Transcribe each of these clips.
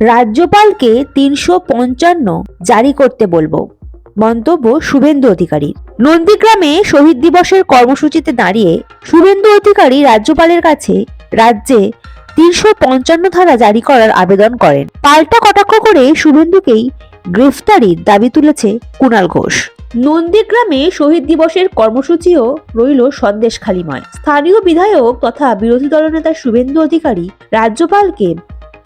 রাজ্যপালকে তিনশো পঞ্চান্ন জারি করতে বলব। মন্তব্য শুভেন্দু অধিকারী। নন্দীগ্রামে শহীদ দিবসের কর্মসূচিতে দাঁড়িয়ে শুভেন্দু অধিকারী রাজ্যপালের কাছে রাজ্যে তিনশো পঞ্চান্ন ধারা জারি করার আবেদন করেন। পাল্টা কটাক্ষ করে শুভেন্দুকেই গ্রেফতারির দাবি তুলেছে কুণাল ঘোষ। নন্দীগ্রামে শহীদ দিবসের কর্মসূচিও রইল সন্দেশখালিময়। স্থানীয় বিধায়ক তথা বিরোধী দলনেতা শুভেন্দু অধিকারী রাজ্যপালকে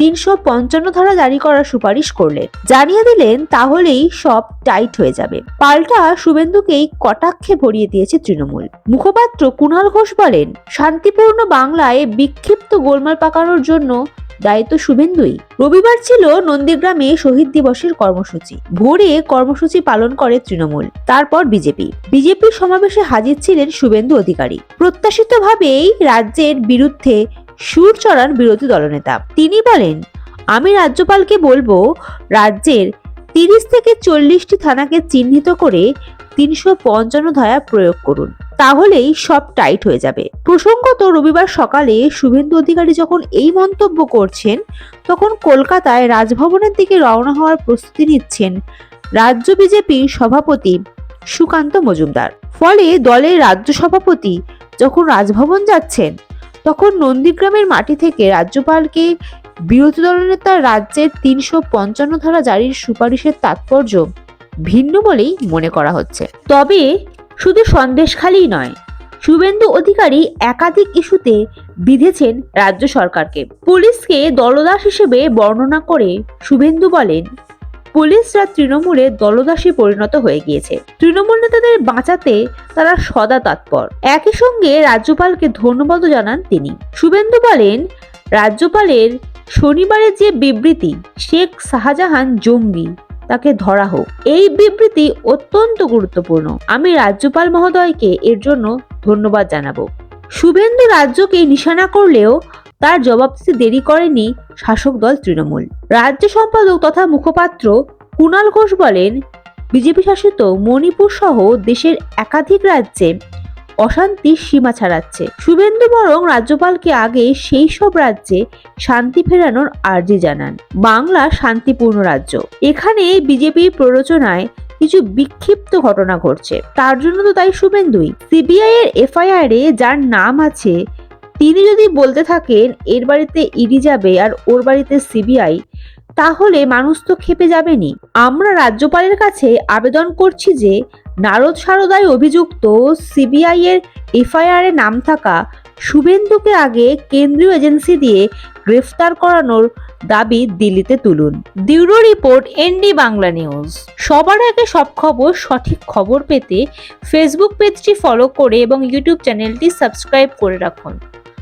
তিনশো পঞ্চান্ন ধারা জারি করার সুপারিশ করলেন। জানিয়ে দিলেন, তাহলেই সব টাইট হয়ে যাবে। পাল্টা শুভেন্দুকেই কটাক্ষে ভরিয়ে দিয়েছে তৃণমূল। মুখপাত্র কুণাল ঘোষ বলেন, শান্তিপূর্ণ বাংলায় বিক্ষিপ্ত গোলমাল পাকানোর জন্য দায়িত্ব শুভেন্দুই। রবিবার ছিল নন্দীগ্রামে শহীদ দিবসের কর্মসূচি। ভোরে কর্মসূচি পালন করে তৃণমূল, তারপর বিজেপি। বিজেপির সমাবেশে হাজির ছিলেন শুভেন্দু অধিকারী। প্রত্যাশিতভাবেই রাজ্যের বিরুদ্ধে সুর চড়ান বিরোধী দলনেতা। তিনি বলেন, আমি রাজ্যপালকে বলব, রাজ্যের তিরিশ থেকে চল্লিশটি থানাকে চিহ্নিত করে তিনশো পঞ্চান্ন ধারা প্রয়োগ করুন। তাহলেই সব টাইট হয়ে যাবে। প্রসঙ্গত রবিবার সকালে শুভেন্দু অধিকারী যখন এই মন্তব্য করছেন, তখন কলকাতায় রাজভবনের দিকে রওনা হওয়ার প্রস্তুতি নিচ্ছেন রাজ্য বিজেপির সভাপতি সুকান্ত মজুমদার। ফলে দলের রাজ্য সভাপতি যখন রাজভবন যাচ্ছেন তখন নন্দীগ্রামের মাটি থেকে রাজ্যপালকে বিরোধী দলনেতা রাজ্যের তিনশো পঞ্চান্ন ধারা জারির সুপারিশের তাৎপর্য ভিন্ন বলেই মনে করা হচ্ছে। তবে শুধু সন্দেশখালিই নয়, শুভেন্দু অধিকারী একাধিক ইস্যুতে বিধেছেন রাজ্য সরকারকে। পুলিশকে দলদাস হিসেবে বর্ণনা করে শুভেন্দু বলেন পুলিশরা তৃণমূলে দলদাসে পরিণত হয়ে গিয়েছে। তৃণমূল নেতাদের বাঁচাতে তারা সদা তৎপর। একই সঙ্গে রাজ্যপালকে ধন্যবাদও জানান তিনি। শুভেন্দু বলেন, রাজ্যপালের শনিবারের যে বিবৃতি, শেখ শাহজাহান জঙ্গি, তাকে ধরা হোক। এই বিবৃতি অত্যন্ত গুরুত্বপূর্ণ। আমি রাজ্যপাল মহোদয়কে এর জন্য ধন্যবাদ জানাব। শুভেন্দু রাজ্যকে নিশানা করলেও তার জবাব দিতে দেরি করেনি শাসক দল তৃণমূল। রাজ্য সম্পাদক তথা মুখপাত্র কুণাল ঘোষ বলেন, বিজেপি শাসিত মণিপুর সহ দেশের একাধিক রাজ্যে অশান্তির সীমা ছাড়াচ্ছে। শুভেন্দু বরং রাজ্যপালকে আগে সেই সব রাজ্যে শান্তি ফেরানোর আর্জি জানান। বাংলা শান্তিপূর্ণ রাজ্য। এখানে বিজেপির প্ররোচনায় কিছু বিক্ষিপ্ত ঘটনা ঘটছে। তার জন্য তো তাই শুভেন্দুই। সিবিআই এর এফআইআর এ যার নাম আছে তিনি যদি বলতে থাকেন, এর বাড়িতে ইডি যাবে আর ওর বাড়িতে সিবিআই, তাহলে মানুষ তো খেপে যাবেনি। আমরা রাজ্যপালের কাছে আবেদন করছি যে, নারদ সারদায় অভিযুক্ত সিবিআই এর এফআইআর নাম থাকা শুভেন্দুকে আগে কেন্দ্রীয় এজেন্সি দিয়ে গ্রেফতার করানোর দাবি দিল্লিতে তুলুন। Bureau report, ND Bangla news. সবার আগে সব খবর, সঠিক খবর পেতে ফেসবুক পেজটি ফলো করে এবং ইউটিউব চ্যানেলটি সাবস্ক্রাইব করে রাখুন।